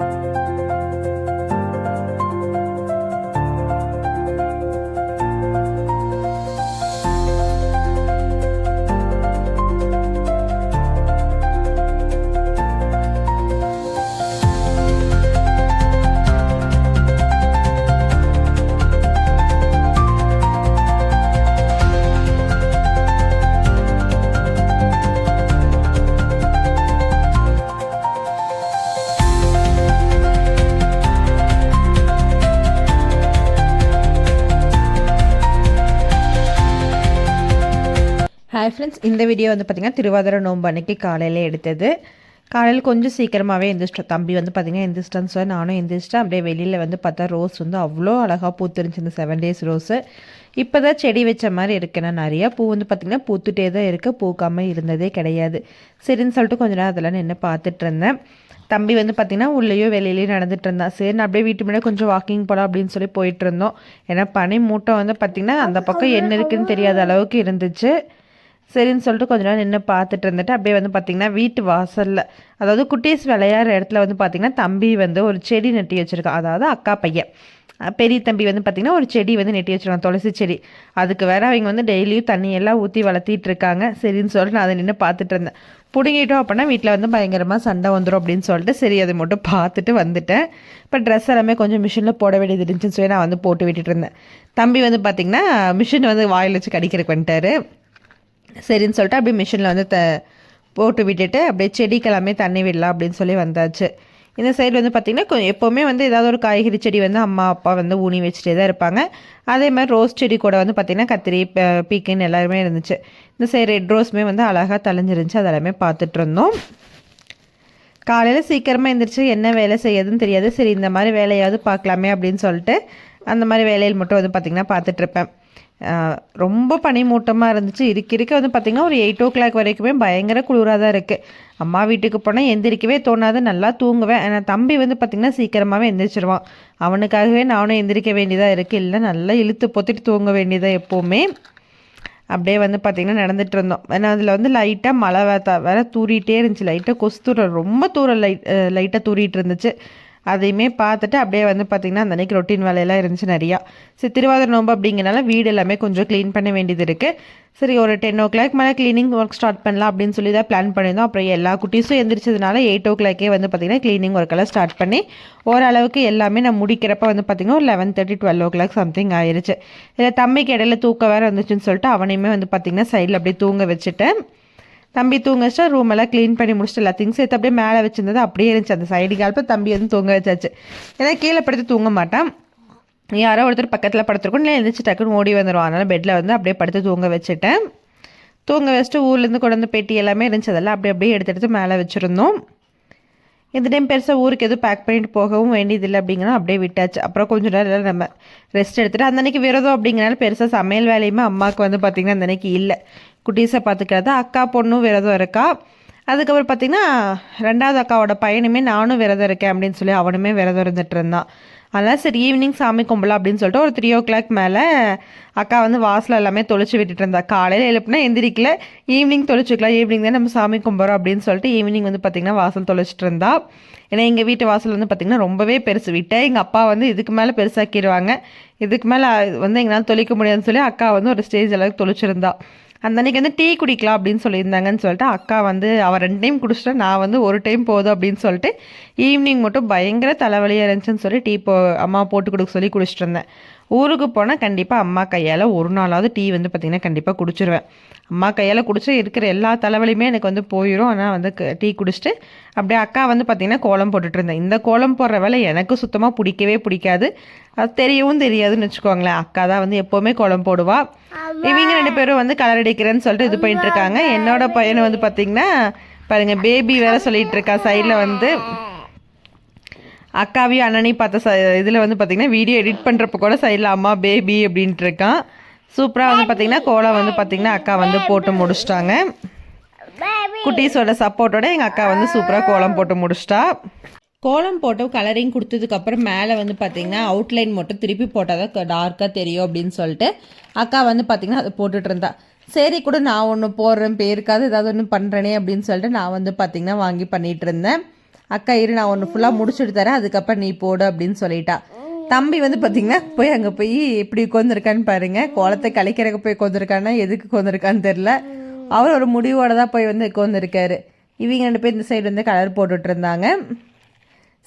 you hi friends இந்த video வந்து பார்த்திங்கன்னா திருவாதிரை நோன்பு அன்னைக்கு காலையில் எடுத்தது. காலையில் கொஞ்சம் சீக்கிரமாகவே எந்திரிச்சிட்டோம். தம்பி வந்து பார்த்திங்கன்னா எந்திரிச்சிட்டான்னு சொல்லி நானும் எந்திரிச்சிட்டேன். அப்படியே வெளியில் வந்து பார்த்தா ரோஸ் வந்து அவ்வளோ அழகாக பூத்துருந்துச்சு. இந்த செவன் டேஸ் ரோஸு இப்போ தான் செடி வச்ச மாதிரி இருக்குன்னா நிறையா பூ வந்து பார்த்திங்கன்னா பூத்துட்டே தான் இருக்குது பூக்காமல் இருந்ததே கிடையாது. சரின்னு சொல்லிட்டு கொஞ்ச நேரம் அதெல்லாம் நின்று பார்த்துட்டு இருந்தேன். தம்பி வந்து பார்த்திங்கன்னா உள்ளேயோ வெளியிலையும் நடந்துட்டு இருந்தான் சரி நான் அப்படியே வீட்டு முன்னாடி கொஞ்சம் வாக்கிங் போகலாம் அப்படின்னு சொல்லி போயிட்டு இருந்தோம். ஏன்னா பனி மூட்டை வந்து பார்த்திங்கன்னா அந்த பக்கம் என்ன இருக்குன்னு தெரியாத அளவுக்கு இருந்துச்சு. சரின்னு சொல்லிட்டு கொஞ்ச நேரம் நின்று பார்த்துட்டு இருந்துட்டு அப்படியே வந்து பார்த்திங்கன்னா வீட்டு வாசலில் அதாவது குட்டீஸ் விளையாடுற இடத்துல வந்து பார்த்திங்கன்னா தம்பி வந்து ஒரு செடி நட்டி வச்சுருக்கான். அதாவது அக்கா பையன். பெரிய தம்பி வந்து பார்த்திங்கன்னா ஒரு செடி வந்து நெட்டி வச்சுருக்கான் துளசி செடி. அதுக்கு வேறு அவங்க வந்து டெய்லியும் தண்ணியெல்லாம் ஊற்றி வளர்த்திட்டு இருக்காங்க. சரின்னு சொல்லிட்டு நான் அதை நின்று பார்த்துட்டு இருந்தேன். பிடுங்கிட்டோம் அப்படின்னா வீட்டில் வந்து பயங்கரமாக சண்டை வந்துடும் அப்படின்னு சொல்லிட்டு சரி அதை மட்டும் பார்த்துட்டு வந்துட்டேன். இப்போ ட்ரெஸ் எல்லாமே கொஞ்சம் மிஷினில் போட வேண்டியது இருந்துச்சுன்னு சொல்லி நான் வந்து போட்டு விட்டுட்டு இருந்தேன். தம்பி வந்து பார்த்திங்கன்னா மிஷின் வந்து வாயில் வச்சு கடிக்கிறக்கு வந்துட்டாரு. சரின்னு சொல்லிட்டு அப்படியே மிஷினில் வந்து த போட்டு விட்டுட்டு அப்படியே செடிக்கெல்லாமே தண்ணி விடலாம் அப்படின்னு சொல்லி வந்தாச்சு. இந்த சைடு வந்து பார்த்திங்கன்னா கொஞ்சம் எப்போவுமே வந்து ஏதாவது ஒரு காய்கறி செடி வந்து அம்மா அப்பா வந்து ஊனி வச்சுட்டே தான் இருப்பாங்க. அதே மாதிரி ரோஸ் செடி கூட வந்து பார்த்திங்கன்னா கத்திரி பீக்குன்னு எல்லாருமே இருந்துச்சு. இந்த சைடு ரெட் ரோஸுமே வந்து அழகாக தலைஞ்சிருந்துச்சு அதெல்லாமே பார்த்துட்டு இருந்தோம். காலையில் சீக்கிரமாக எழுந்திரிச்சு என்ன வேலை செய்யறதுன்னு தெரியாது. சரி இந்த மாதிரி வேலையாவது பார்க்கலாமே அப்படின்னு சொல்லிட்டு அந்த மாதிரி வேலையில் மட்டும் வந்து பார்த்திங்கன்னா பார்த்துட்ருப்பேன் ரொம்ப பனிமூட்டமாக இருந்துச்சு. இருக்க இருக்க வந்து பார்த்திங்கன்னா ஒரு எயிட் ஓ கிளாக் வரைக்குமே பயங்கர குளிராக தான் இருக்குது அம்மா வீட்டுக்கு போனால் எந்திரிக்கவே தோணாது. நல்லா தூங்குவேன். ஆனால் தம்பி வந்து பார்த்திங்கன்னா சீக்கிரமாகவே எந்திரிச்சிருவான். அவனுக்காகவே நானும் எந்திரிக்க வேண்டியதாக இருக்குது இல்லை நல்லா இழுத்து பொத்திட்டு தூங்க வேண்டியதாக எப்போவுமே. அப்படியே வந்து பார்த்திங்கன்னா நடந்துகிட்டு இருந்தோம். ஏன்னா அதில் வந்து லைட்டாக மழை வேற தூரிகிட்டே இருந்துச்சு. லைட்டாக கொசு தூரம் ரொம்ப தூரம் லைட் லைட்டாக தூரிகிட்டு இருந்துச்சு. அதையுமே பார்த்துட்டு அப்படியே வந்து பார்த்திங்கன்னா அந்த அன்றைக்கி ரொட்டீன் வேலையெல்லாம் இருந்துச்சு நிறையா. சரி திருவாதிரை நோம்பு அப்படிங்கிறனால வீடு எல்லாமே கொஞ்சம் க்ளீன் பண்ண வேண்டியது இருக்குது சரி ஒரு டென் ஓ கிளாக் மேலே க்ளீனிங் ஒர்க் ஸ்டார்ட் பண்ணலாம் அப்படின்னு சொல்லி தான் பிளான் பண்ணியிருந்தோம். அப்புறம் எல்லா குட்டீஸும் எந்திரிச்சதுனால எயிட் ஓ கிளாக்கே வந்து பார்த்திங்கன்னா க்ளீனிங் ஒர்க்கெல்லாம் ஸ்டார்ட் பண்ணி ஓரளவுக்கு எல்லாமே நான் முடிக்கிறப்ப வந்து பார்த்திங்கன்னா ஒரு eleven thirty twelve o'clock something ஆயிடுச்சு இதில் தம்பிக்கு இடையில தூக்கம் வேறு வந்துச்சுன்னு சொல்லிட்டு அவனையுமே வந்து பார்த்திங்கன்னா சைடில் அப்படியே தூங்க வச்சுட்டேன். தம்பி தூங்க வச்சா ரூம் எல்லாம் க்ளீன் பண்ணி முடிச்சுட்டு எல்லா திங்ஸ் எடுத்து அப்படியே மேலே வச்சிருந்தது அப்படியே இருந்துச்சு. அந்த சைடு காலப்போ தம்பி வந்து தூங்க வச்சாச்சு. ஏன்னா கீழே படுத்து தூங்க மாட்டான். யாரோ ஒருத்தர் பக்கத்தில் படுத்துருக்கோம். இல்லை எழுந்திரிச்சு டக்குன்னு ஓடி வந்துடுவோம் அதனால் பெட்டில் வந்து அப்படியே படுத்து தூங்க வச்சுட்டேன். தூங்க வச்சுட்டு ஊர்லேருந்து கொண்டு வந்து பெட்டி எல்லாமே இருந்துச்சு. அதெல்லாம் அப்படியே அப்படியே எடுத்து எடுத்து மேலே வச்சுருந்தோம். இந்த டைம் பெருசாக ஊருக்கு எதுவும் பேக் பண்ணிட்டு போகவும் வேண்டியதில்லை அப்படிங்கிற அப்படியே விட்டாச்சு. அப்புறம் கொஞ்சம் நேரம் நம்ம ரெஸ்ட் எடுத்துகிட்டு அந்த அன்றைக்கி விரதம் அப்படிங்கிறனால பெருசாக சமையல் வேலையுமே அம்மாவுக்கு வந்து பார்த்திங்கன்னா அந்த அன்றைக்கி இல்லை. குட்டீஸை பார்த்துக்கிறது அக்கா பொண்ணும் விரதம் இருக்கா? அதுக்கப்புறம் பார்த்திங்கன்னா ரெண்டாவது அக்காவோட பையனுமே நானும் விரதம் இருக்கேன் அப்படின்னு சொல்லி அவனுமே விரதம் இருந்துட்டு இருந்தான். அதனால் சரி ஈவினிங் சாமி கும்பலாம் அப்படின்னு சொல்லிட்டு ஒரு த்ரீ ஓ கிளாக் மேலே அக்கா வந்து வாசல் எல்லாமே தொளிச்சு விட்டுட்டு இருந்தா. காலையில் எழுப்புனா எந்திரிக்கல ஈவினிங் தொளிச்சுக்கலாம் ஈவினிங் தான் நம்ம சாமி கும்பிட்றோம் அப்படின்னு சொல்லிட்டு ஈவினிங் வந்து பார்த்திங்கன்னா வாசல் தொளிச்சிட்டு இருந்தா. ஏன்னா எங்கள் வீட்டு வாசல் வந்து பார்த்திங்கன்னா ரொம்பவே பெருசு. விட்டேன் எங்கள் அப்பா வந்து இதுக்கு மேலே பெருசாக்கிடுவாங்க இதுக்கு மேலே வந்து எங்களால் தொளிக்க முடியாதுன்னு சொல்லி அக்கா வந்து ஒரு ஸ்டேஜ் அளவுக்கு தொளிச்சிருந்தா. அந்த அன்றைக்கி வந்து டீ குடிக்கலாம் அப்படின்னு சொல்லியிருந்தாங்கன்னு சொல்லிட்டு அக்கா வந்து அவள் ரெண்டு டைம் குடிச்சிட்டா நான் வந்து ஒரு டைம் போதும் அப்படின்னு சொல்லிட்டு ஈவினிங் மட்டும் பயங்கர தலைவலியாக இருந்துச்சுன்னு சொல்லி டீ போ அம்மா போட்டு கொடுக்க சொல்லி குடிச்சிட்டு இருந்தேன். ஊருக்கு போனால் கண்டிப்பாக அம்மா கையால் ஒரு நாளாவது டீ வந்து பார்த்திங்கன்னா கண்டிப்பாக குடிச்சிருவேன். அம்மா கையால் குடிச்சு இருக்கிற எல்லா தலைவலியுமே எனக்கு வந்து போயிடும் ஆனால் வந்து டீ குடிச்சிட்டு அப்படியே அக்கா வந்து பார்த்திங்கன்னா கோலம் போட்டுட்டு இருந்தேன். இந்த கோலம் போடுற வேலை எனக்கு சுத்தமாக பிடிக்கவே பிடிக்காது. அது தெரியவும் தெரியாதுன்னு வச்சுக்கோங்களேன். அக்கா தான் வந்து எப்போவுமே கோலம் போடுவா. இவங்க ரெண்டு பேரும் வந்து கலர் அடிக்கிறேன்னு சொல்லிட்டு இது பண்ணிட்டு இருக்காங்க. என்னோட பையனை வந்து பார்த்திங்கன்னா பாருங்கள் பேபி வேற சொல்லிட்டு இருக்கா சைடில் வந்து. அக்காவையும் அண்ணனையும் பார்த்த ச இதில் வந்து பார்த்திங்கன்னா வீடியோ எடிட் பண்ணுறப்ப கூட சைடில் அம்மா பேபி அப்படின்ட்டு இருக்கான். சூப்பராக வந்து பார்த்திங்கன்னா கோலம் வந்து பார்த்திங்கன்னா அக்கா வந்து போட்டு முடிச்சிட்டாங்க. குட்டீஸோட சப்போர்ட்டோட எங்கள் அக்கா வந்து சூப்பராக கோலம் போட்டு முடிச்சிட்டா. கோலம் போட்டு கலரிங் கொடுத்ததுக்கப்புறம் மேலே வந்து பார்த்திங்கன்னா அவுட்லைன் மட்டும் திருப்பி போட்டால் தான் டார்க்காக தெரியும் அப்படின்னு சொல்லிட்டு அக்கா வந்து பார்த்திங்கன்னா அதை போட்டுட்டு இருந்தா. சரி கூட நான் ஒன்று போடுறேன் பேருக்காவது ஏதாவது ஒன்று பண்ணுறேனே அப்படின்னு சொல்லிட்டு நான் வந்து பார்த்திங்கன்னா வாங்கி பண்ணிகிட்டு இருந்தேன். அக்கா இரு நான் ஒன்று ஃபுல்லாக முடிச்சுட்டு தரேன். அதுக்கப்புறம் நீ போடு அப்படின்னு சொல்லிட்டா. தம்பி வந்து பார்த்தீங்கன்னா போய் அங்கே போய் எப்படி உட்காந்துருக்கான்னு பாருங்க. கோலத்தை கலைக்கிறக்க போய் உட்காந்துருக்கான்னா எதுக்கு உட்காந்துருக்கான்னு தெரில அவர் ஒரு முடிவோடு தான் போய் வந்து உட்காந்துருக்காரு இவங்க ரெண்டு பேர் இந்த சைடு வந்து கலர் போட்டுட்டு இருந்தாங்க.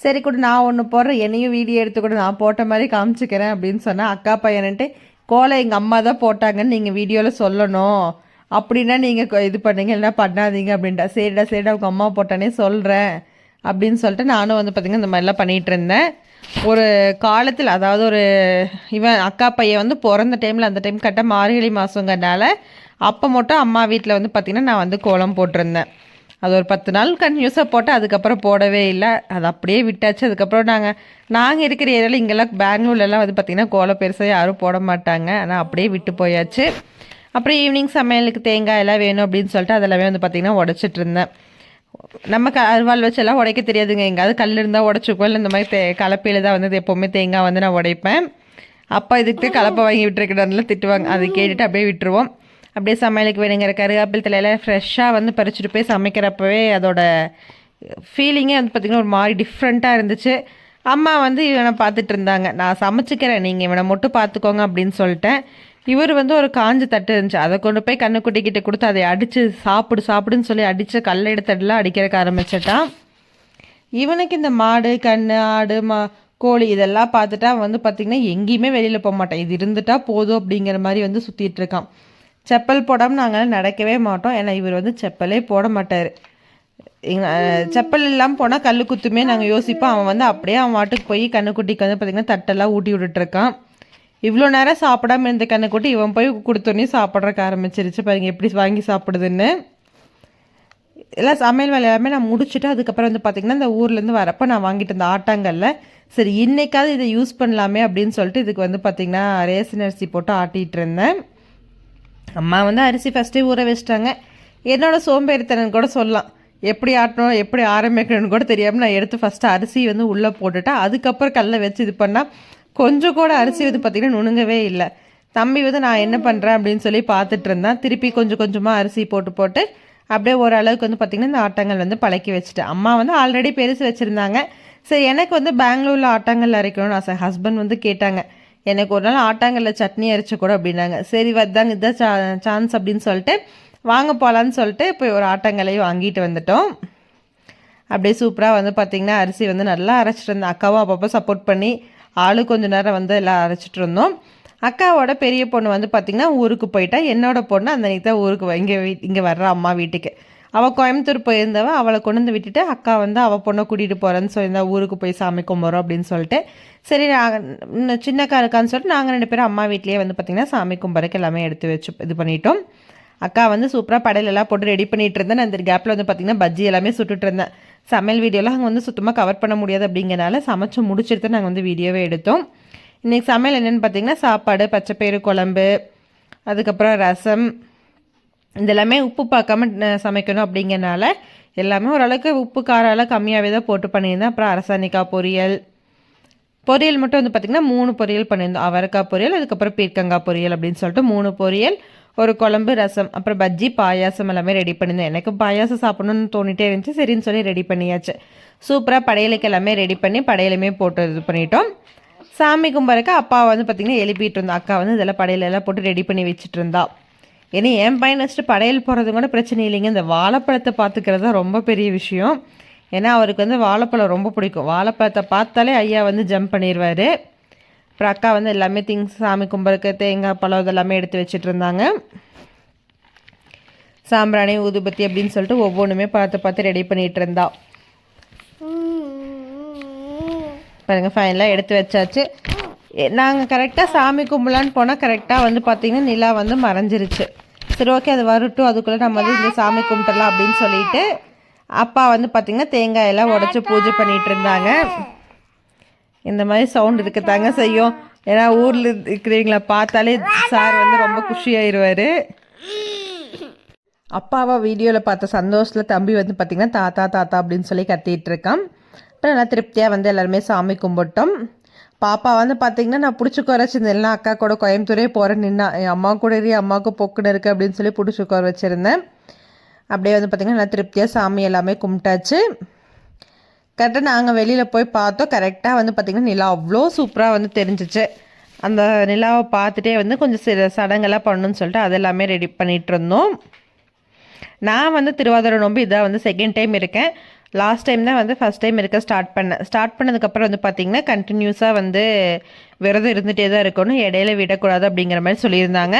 சரி கூட நான் ஒன்று போடுறேன். என்னையும் வீடியோ எடுத்து கூட நான் போட்ட மாதிரி காமிச்சிக்கிறேன் அப்படின்னு சொன்னேன் அக்கா பையன்ட்டு கோலை எங்கள் அம்மா தான் போட்டாங்கன்னு நீங்கள் வீடியோவில் சொல்லணும். அப்படின்னா நீங்கள் இது பண்ணுங்க இல்லைன்னா பண்ணாதீங்க அப்படின்ட்டா. சரிடா சரிடா உங்கள் அம்மா போட்டானே சொல்கிறேன் அப்படின்னு சொல்லிட்டு நானும் வந்து பார்த்திங்கன்னா இந்த மாதிரிலாம் பண்ணிகிட்டு இருந்தேன். ஒரு காலத்தில் அதாவது ஒரு இவன் அக்கா பையன் வந்து பிறந்த டைமில் அந்த டைம் கரெக்டாக மார்கழி மாதங்கிறனால அப்போ மட்டும் அம்மா வீட்டில் வந்து பார்த்திங்கன்னா நான் வந்து கோலம் போட்டிருந்தேன். அது ஒரு பத்து நாள் கன்யூஸாக போட்டு அதுக்கப்புறம் போடவே இல்லை. அது அப்படியே விட்டாச்சு. அதுக்கப்புறம் நாங்கள் நாங்கள் இருக்கிற ஏரியாவில் இங்கெல்லாம் பெங்களூர்லலாம் வந்து பார்த்திங்கன்னா கோலம் பெருசாக யாரும் போட மாட்டாங்க. ஆனால் அப்படியே விட்டு போயாச்சு. அப்புறம் ஈவினிங் சமையலுக்கு தேங்காய் எல்லாம் வேணும் அப்படின்னு சொல்லிட்டு அதெல்லாமே வந்து பார்த்திங்கன்னா உடச்சிட்டு இருந்தேன். நம்ம க அருவாள் வச்செல்லாம் உடைக்க தெரியாதுங்க. எங்கேயாவது கல் இருந்தால் உடச்சிக்குவோம். இல்லை இந்த மாதிரி தே கலப்பையில் தான் வந்து எப்போவுமே தேங்காய் வந்து நான் உடைப்பேன். அப்பா இதுக்கு கலப்பை வாங்கி விட்டுருக்கிறதுனால திட்டுவாங்க. அதை கேட்டுட்டு அப்படியே விட்டுருவோம். அப்படியே சமையலுக்கு வேணுங்கிற கருகாப்பில் தலையெல்லாம் ஃப்ரெஷ்ஷாக வந்து பறிச்சுட்டு போய் சமைக்கிறப்பவே அதோட ஃபீலிங்கே வந்து பார்த்திங்கன்னா ஒரு மாதிரி டிஃப்ரெண்ட்டாக இருந்துச்சு. அம்மா வந்து இவனை பார்த்துட்டு இருந்தாங்க. நான் சமைச்சிக்கிறேன். நீங்கள் இவனை மட்டும் பார்த்துக்கோங்க அப்படின்னு சொல்லிட்டேன். இவர் வந்து ஒரு காஞ்ச தட்டு இருந்துச்சு. அதை கொண்டு போய் கண்ணுக்குட்டிக்கிட்ட கொடுத்து அதை அடித்து சாப்பிடு சாப்பிடுன்னு சொல்லி அடித்து கல்லை எடுத்தடலாம் அடிக்கிறக்க ஆரம்பிச்சிட்டான் இவனுக்கு இந்த மாடு கண் ஆடு மா கோழி இதெல்லாம் பார்த்துட்டா வந்து பார்த்திங்கன்னா எங்கேயுமே வெளியில் போக மாட்டான். இது இருந்துட்டா போதும் அப்படிங்கிற மாதிரி வந்து சுற்றிட்டு இருக்கான். செப்பல் போடாமல் நாங்கள் நடக்கவே மாட்டோம். ஏன்னா இவர் வந்து செப்பலே போட மாட்டார். செப்பல் இல்லாமல் போனால் கல் குத்துமே நாங்கள் யோசிப்போம். அவன் வந்து அப்படியே அவன் வாட்டுக்கு போய் கண்ணுக்குட்டிக்கு வந்து பார்த்திங்கன்னா தட்டெல்லாம் ஊட்டி விட்டுட்ருக்கான் இவ்வளோ நேரம் சாப்பிடாம இருந்த கண்ணுக்குட்டி இவன் போய் கொடுத்தோன்னே சாப்பிட்றக்கு ஆரம்பிச்சிருச்சு. பாருங்கள் எப்படி வாங்கி சாப்பிடுதுன்னு. எல்லாம் சமையல் வேலை எல்லாமே நான் முடிச்சுட்டு அதுக்கப்புறம் வந்து பார்த்திங்கன்னா இந்த ஊர்லேருந்து வரப்போ நான் வாங்கிட்டு இருந்த ஆட்டாங்கல்ல சரி இன்றைக்காவது இதை யூஸ் பண்ணலாமே அப்படின்னு சொல்லிட்டு இதுக்கு வந்து பார்த்திங்கன்னா ரேசன் அரிசி போட்டு ஆட்டிகிட்டு இருந்தேன். அம்மா வந்து அரிசி ஃபஸ்ட்டே ஊற வச்சிட்டாங்க. என்னோடய சோம்பேறித்தனன் கூட சொல்லலாம். எப்படி ஆட்டணும் எப்படி ஆரம்பிக்கணும்னு கூட தெரியாமல் நான் எடுத்து ஃபஸ்ட்டு அரிசி வந்து உள்ளே போட்டுட்டேன். அதுக்கப்புறம் கல்லை வச்சு இது பண்ணால் கொஞ்சம் கூட அரிசி வந்து பார்த்திங்கன்னா நுணுங்கவே இல்லை. தம்பி வந்து நான் என்ன பண்ணுறேன் அப்படின்னு சொல்லி பார்த்துட்டு இருந்தேன். திருப்பி கொஞ்சம் கொஞ்சமாக அரிசி போட்டு போட்டு அப்படியே ஓரளவுக்கு வந்து பார்த்திங்கன்னா இந்த ஆட்டங்கள் வந்து பழக்கி வச்சுட்டேன். அம்மா வந்து ஆல்ரெடி பெருசு வச்சுருந்தாங்க. சரி எனக்கு வந்து பெங்களூரில் ஆட்டங்கள் அரைக்கணும்னு ஆசை. ஹஸ்பண்ட் வந்து கேட்டாங்க. எனக்கு ஒரு நாள் ஆட்டாங்கல்ல சட்னி அரைச்சி கூட அப்படின்னாங்க. சரி வந்தாங்க. இதுதான் சா சான்ஸ் அப்படின்னு சொல்லிட்டு வாங்க போகலான்னு சொல்லிட்டு இப்போ ஒரு ஆட்டாங்கல்லையும் வாங்கிட்டு வந்துட்டோம். அப்படியே சூப்பராக வந்து பார்த்திங்கன்னா அரிசி வந்து நல்லா அரைச்சிட்டு இருந்தேன். அக்காவும் அப்பப்போ சப்போர்ட் பண்ணி ஆளு கொஞ்ச நேரம் வந்து எல்லாம் அரைச்சிட்டு இருந்தோம். அக்காவோட பெரிய பொண்ணு வந்து பார்த்திங்கன்னா ஊருக்கு போயிட்டா. என்னோட பொண்ணு அந்த நீ தான் ஊருக்கு இங்கே வீ இங்கே வர்ற அம்மா வீட்டுக்கு. அவள் கோயம்புத்தூர் போயிருந்தவ அவளை கொண்டு வந்து விட்டுட்டு அக்கா வந்து அவள் பொண்ணை கூட்டிகிட்டு போகிறேன்னு சொல்லியிருந்தா ஊருக்கு போய் சாமி கும்பிட்றோம் அப்படின்னு சொல்லிட்டு. சரி நாங்கள் சின்னக்கா இருக்கான்னு சொல்லிட்டு நாங்கள் ரெண்டு பேரும் அம்மா வீட்லேயே வந்து பார்த்திங்கன்னா சாமி கும்பிட்றக்கு எல்லாமே எடுத்து வச்சு இது பண்ணிட்டோம். அக்கா வந்து சூப்பராக படையிலெல்லாம் போட்டு ரெடி பண்ணிகிட்டு இருந்தேன். நான் இந்த கேப்பில் வந்து பார்த்திங்கன்னா பஜ்ஜி எல்லாமே சுட்டுட்டு இருந்தேன். சமையல் வீடியோலாம் அங்கே வந்து சுத்தமாக கவர் பண்ண முடியாது அப்படிங்கிறனால சமைச்சு முடிச்சுட்டு நாங்கள் வந்து வீடியோவே எடுத்தோம். இன்றைக்கி சமையல் என்னென்னு பார்த்தீங்கன்னா சாப்பாடு பச்சைப்பயிறு குழம்பு அதுக்கப்புறம் ரசம். இதெல்லாமே உப்பு பார்க்காம சமைக்கணும் அப்படிங்கிறனால எல்லாமே ஓரளவுக்கு உப்பு காரெல்லாம் கம்மியாகவே தான் போட்டு பண்ணியிருந்தேன். அப்புறம் அரசாணிக்காய் பொரியல். பொரியல் மட்டும் வந்து பார்த்திங்கன்னா மூணு பொரியல் பண்ணியிருந்தோம். அவரைக்காய் பொரியல் அதுக்கப்புறம் பீர்க்கங்காய் பொரியல் அப்படின்னு சொல்லிட்டு மூணு பொரியல். ஒரு குழம்பு ரசம் அப்புறம் பஜ்ஜி பாயாசம் எல்லாமே ரெடி பண்ணியிருந்தேன். எனக்கு பாயாசம் சாப்பிடணும்னு தோணிட்டே இருந்துச்சு. சரின்னு சொல்லி ரெடி பண்ணியாச்சு. சூப்பராக படையலுக்கு எல்லாமே ரெடி பண்ணி படையலுமே போட்டு இது பண்ணிட்டோம். சாமி கும்பிட்றக்கு அப்பா வந்து பார்த்திங்கன்னா எழுப்பிட்டு இருந்தா. அக்கா வந்து இதெல்லாம் படையிலெல்லாம் போட்டு ரெடி பண்ணி வச்சுட்டு இருந்தா. ஏன்னா என் பையன் வச்சுட்டு படையல் போகிறது கூட பிரச்சனை இல்லைங்க. இந்த வாழைப்பழத்தை பார்த்துக்கிறது தான் ரொம்ப பெரிய விஷயம். ஏன்னா அவருக்கு வந்து வாழைப்பழம் ரொம்ப பிடிக்கும். வாழைப்பழத்தை பார்த்தாலே ஐயா வந்து ஜம்ப் பண்ணிடுவார் அப்புறம் அக்கா வந்து எல்லாமே திங்ஸ் சாமி கும்பிட்றக்கு தேங்காய் பழம் இதெல்லாமே எடுத்து வச்சுட்டு இருந்தாங்க சாம்பிராணி ஊதுபத்தி அப்படின்னு சொல்லிட்டு ஒவ்வொன்றுமே பார்த்து பார்த்து ரெடி பண்ணிகிட்டு இருந்தா. பாருங்கள் ஃபைனலாக எடுத்து வச்சாச்சு. நாங்கள் கரெக்டாக சாமி கும்பலான்னு போனால் கரெக்டாக வந்து பார்த்திங்கன்னா நிலா வந்து மறைஞ்சிருச்சு. சரி ஓகே அது வரட்டும். அதுக்குள்ளே நம்ம வந்து இந்த சாமி கும்பிட்டுலாம் அப்படின்னு சொல்லிட்டு அப்பா வந்து பார்த்திங்கன்னா தேங்காயெல்லாம் உடச்சி பூஜை பண்ணிகிட்டு இருந்தாங்க. இந்த மாதிரி சவுண்ட் இருக்கத்தாங்க செய்யும். ஏன்னா ஊரில் இருக்கிறீங்களா பார்த்தாலே சார் வந்து ரொம்ப குஷியாயிருவார். அப்பாவை வீடியோவில் பார்த்த சந்தோஷத்தில் தம்பி வந்து பார்த்திங்கன்னா தாத்தா தாத்தா அப்படின்னு சொல்லி கத்திட்டு இருக்கான் அப்புறம் நல்லா திருப்தியாக வந்து எல்லாருமே சாமி கும்பிட்டோம். பாப்பா வந்து பார்த்தீங்கன்னா நான் பிடிச்சி குறைச்சிருந்தேன். அக்கா கூட கோயம்புத்தூரே போகிறேன் நின்னா என் அம்மா கூட இரு அம்மாவுக்கு பொக்குன்னு இருக்குது அப்படின்னு சொல்லி பிடிச்சி குறை வச்சுருந்தேன். அப்படியே வந்து பார்த்திங்கன்னா நல்லா திருப்தியாக சாமி எல்லாமே கும்பிட்டாச்சு. கரெக்டாக நாங்கள் வெளியில் போய் பார்த்தோம். கரெக்டாக வந்து பார்த்திங்கன்னா நிலா அவ்வளோ சூப்பராக வந்து தெரிஞ்சிச்சு. அந்த நிலாவை பார்த்துட்டே வந்து கொஞ்சம் சில சடங்கெல்லாம் பண்ணணும்னு சொல்லிட்டு அதெல்லாமே ரெடி பண்ணிகிட்டு இருந்தோம். நான் வந்து திருவாதிரை நோம்பு இதாக வந்து செகண்ட் டைம் இருக்கேன். லாஸ்ட் டைம் தான் வந்து ஃபஸ்ட் டைம் இருக்க ஸ்டார்ட் பண்ணேன். ஸ்டார்ட் பண்ணதுக்கப்புறம் வந்து பார்த்திங்கன்னா கண்டினியூஸாக வந்து விரதம் இருந்துகிட்டே தான் இருக்கணும். இடையில விடக்கூடாது அப்படிங்கிற மாதிரி சொல்லியிருந்தாங்க.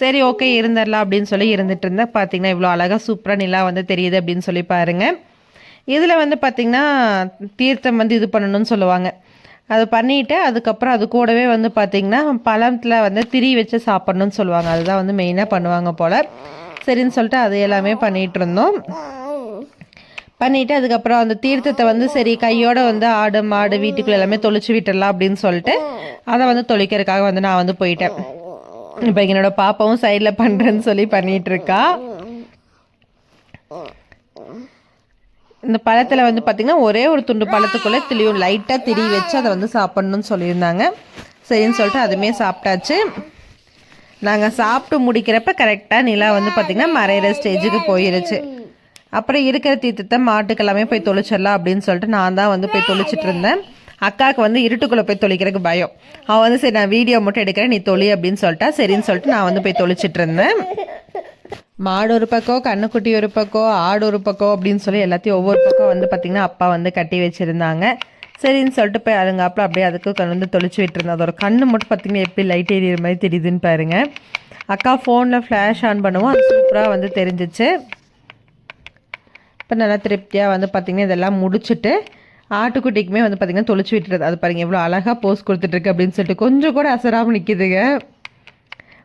சரி ஓகே இருந்துடலாம் அப்படின்னு சொல்லி இருந்துட்டு இருந்தேன். பார்த்தீங்கன்னா இவ்வளோ அழகாக சூப்பராக நிலா வந்து தெரியுது அப்படின்னு சொல்லி பாருங்கள் இதில் வந்து பார்த்திங்கன்னா தீர்த்தம் வந்து இது பண்ணணும்னு சொல்லுவாங்க. அது பண்ணிவிட்டு அதுக்கப்புறம் அது கூடவே வந்து பார்த்திங்கன்னா பழத்தில் வந்து திரி வச்சு சாப்பிட்ணுன்னு சொல்லுவாங்க. அதுதான் வந்து மெயினாக பண்ணுவாங்க போல். சரின்னு சொல்லிட்டு அது எல்லாமே பண்ணிகிட்டு இருந்தோம். பண்ணிவிட்டு அதுக்கப்புறம் அந்த தீர்த்தத்தை வந்து சரி கையோடு வந்து ஆடு மாடு வீட்டுக்குள்ளே எல்லாமே தொளிச்சு விட்டுடலாம் அப்படின்னு சொல்லிட்டு அதை வந்து தொளிக்கிறதுக்காக வந்து நான் வந்து போயிட்டேன். இப்போ என்னோட பாப்பாவும் சைடில் பண்ணுறேன்னு சொல்லி பண்ணிகிட்டு இருக்கா. இந்த பழத்தில் வந்து பார்த்திங்கன்னா ஒரே ஒரு துண்டு பழத்துக்குள்ளே திளியும். லைட்டாக திரி வச்சு அதை வந்து சாப்பிட்ணுன்னு சொல்லியிருந்தாங்க. சரின்னு சொல்லிட்டு அதுவுமே சாப்பிட்டாச்சு. நாங்கள் சாப்பிட்டு முடிக்கிறப்ப கரெக்டாக நிலா வந்து பார்த்திங்கன்னா மறையிற ஸ்டேஜுக்கு போயிருச்சு. அப்புறம் இருக்கிற தீர்த்தத்தை மாட்டுக்கு எல்லாமே போய் தொளிச்சிடலாம் அப்படின்னு சொல்லிட்டு நான் தான் வந்து போய் தொளிச்சிட்டு இருந்தேன். அக்காவுக்கு வந்து இருட்டுக்குள்ளே போய் தொளிக்கிறதுக்கு பயம். அவன் வந்து சரி நான் வீடியோ மட்டும் எடுக்கிறேன் நீ தொழி அப்படின்னு சொல்லிட்டா. சரின்னு சொல்லிட்டு நான் வந்து போய் தொளிச்சிட்டு இருந்தேன். மாடு ஒரு பக்கம் கண்ணுக்குட்டி ஒரு பக்கம் ஆடு ஒரு பக்கம் அப்படின்னு சொல்லி எல்லாத்தையும் ஒவ்வொரு பக்கம் வந்து பார்த்திங்கன்னா அப்பா வந்து கட்டி வச்சுருந்தாங்க. சரின்னு சொல்லிட்டு போய் அதுங்காப்பில் அப்படியே அதுக்கு கண் வந்து தொளிச்சு விட்டுருந்தேன் அதோட கண்ணு மட்டும் பார்த்திங்கன்னா எப்படி லைட் எரியிற மாதிரி தெரியுதுன்னு பாருங்கள் அக்கா ஃபோனில் ஃப்ளாஷ் ஆன் பண்ணுவோம். அது சூப்பராக வந்து தெரிஞ்சிச்சு. இப்போ நல்லா திருப்தியாக வந்து பார்த்திங்கன்னா இதெல்லாம் முடிச்சுட்டு ஆட்டுக்குட்டிக்குமே வந்து பார்த்திங்கன்னா தொளிச்சு விட்டுறது அது பாருங்கள் எவ்வளோ அழகாக போஸ் கொடுத்துட்ருக்கு அப்படின்னு சொல்லிட்டு கொஞ்சம் கூட அசராமல் நிற்கிதுங்க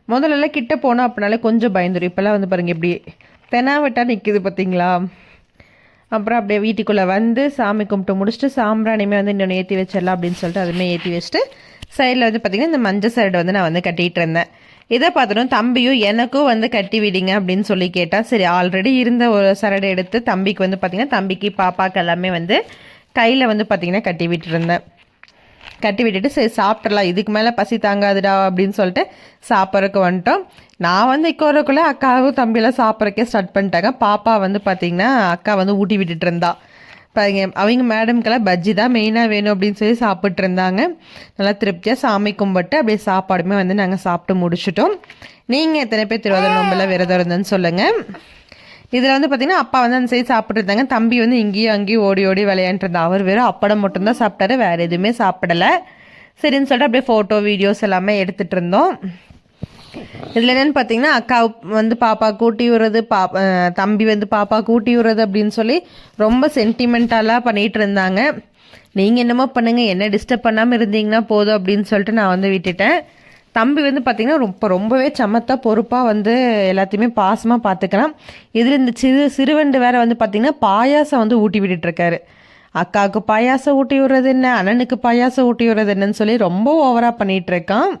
முதல்லலாம் கிட்ட போனால் அப்படினாலே கொஞ்சம் பயந்துடும் இப்போல்லாம் வந்து பாருங்கள் இப்படி தெனாவட்டாக நிற்கிது பார்த்தீங்களா அப்புறம் அப்படியே வீட்டுக்குள்ளே வந்து சாமி கும்பிட்டு முடிச்சுட்டு சாம்பிராணியுமே வந்து இன்னொன்று ஏற்றி வச்சிடலாம் அப்படின்னு சொல்லிட்டு அதுவுமே ஏற்றி வச்சுட்டு சைடில் வந்து பார்த்திங்கன்னா இந்த மஞ்சள் சைடு வந்து நான் வந்து கட்டிகிட்டு இருந்தேன். இதை பார்த்தனும் தம்பியும் எனக்கும் வந்து கட்டி விடுங்க அப்படின்னு சொல்லி கேட்டால் சரி ஆல்ரெடி இருந்த ஒரு சரடை எடுத்து தம்பிக்கு வந்து பார்த்திங்கன்னா தம்பிக்கு பாப்பாக்கு எல்லாமே வந்து கையில் வந்து பார்த்திங்கன்னா கட்டி விட்டுருந்தேன் கட்டி விட்டுட்டு சரி சாப்பிட்றலாம் இதுக்கு மேலே பசி தாங்காதுடா அப்படின்னு சொல்லிட்டு சாப்பிட்றதுக்கு வந்துட்டோம். நான் வந்து இக்கோறக்குள்ளே அக்காவும் தம்பியெல்லாம் சாப்பிட்றக்கே ஸ்டார்ட் பண்ணிட்டாங்க. பாப்பா வந்து பார்த்திங்கன்னா அக்கா வந்து ஊட்டி விட்டுட்டு இருந்தா. பாருங்க அவங்க மேடம்க்கெல்லாம் பஜ்ஜி தான் மெயினாக வேணும் அப்படின்னு சொல்லி சாப்பிட்டு இருந்தாங்க. நல்லா திருப்தியாக சாமி கும்பிட்டு அப்படியே சாப்பாடுமே வந்து நாங்கள் சாப்பிட்டு முடிச்சிட்டோம். நீங்கள் எத்தனை பேர் திருவாதிரை நோம்பெல்லாம் விரதம் இருந்தேன்னு சொல்லுங்கள் இதில் வந்து பார்த்திங்கன்னா அப்பா வந்து அந்த சைடு சாப்பிட்டு இருந்தாங்க. தம்பி வந்து இங்கேயும் அங்கேயும் ஓடி ஓடி விளையாண்டுருந்தா அவர் வெறும் அப்படம் மட்டும்தான் சாப்பிட்டாரு. வேறு எதுவுமே சாப்பிடலை. சரின்னு சொல்லிட்டு அப்படியே ஃபோட்டோ வீடியோஸ் எல்லாமே எடுத்துகிட்டு இருந்தோம். இதில் என்னென்னு பார்த்தீங்கன்னா அக்கா வந்து பாப்பா கூட்டி விடுறது பா தம்பி வந்து பாப்பா கூட்டி விடுறது அப்படின்னு சொல்லி ரொம்ப சென்டிமெண்டலாக பண்ணிகிட்டு இருந்தாங்க. நீங்கள் என்னமோ பண்ணுங்கள் என்ன டிஸ்டர்ப் பண்ணாமல் இருந்தீங்கன்னா போதும் அப்படின்னு சொல்லிட்டு நான் வந்து விட்டுட்டேன். தம்பி வந்து பார்த்திங்கன்னா ரொம்ப ரொம்பவே சமத்தாக பொறுப்பாக வந்து எல்லாத்தையுமே பாசமாக பார்த்துக்கலாம் இதில் இந்த சிறு சிறுவண்டு வேறு வந்து பார்த்திங்கன்னா பாயாசம் வந்து ஊட்டி விட்டுட்ருக்காரு. அக்காவுக்கு பாயாசம் ஊட்டி விடுறது என்ன? அண்ணனுக்கு பாயாசம் ஊட்டி விடுறது என்னன்னு சொல்லி ரொம்ப ஓவராக பண்ணிகிட்ருக்கான்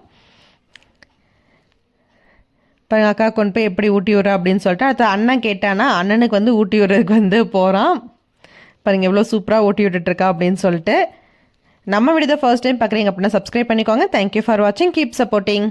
இப்போ அக்கா கொண்டு போய் எப்படி ஊட்டி விட்ற அப்படின்னு சொல்லிட்டு அடுத்து அண்ணன் கேட்டானா அண்ணனுக்கு வந்து ஊட்டி விடுறதுக்கு வந்து போகிறான் பாருங்கள் எவ்வளோ சூப்பராக ஊட்டி விட்டுட்ருக்கா அப்படின்னு சொல்லிட்டு. நம்ம வீடியோ ஃபர்ஸ்ட் டைம் பார்க்குறீங்க அப்படின்னா சப்ஸ்கிரைப் பண்ணிக்கோங்க. தேங்க்யூ ஃபார் வாட்சிங் கீப் சப்போர்ட்டிங்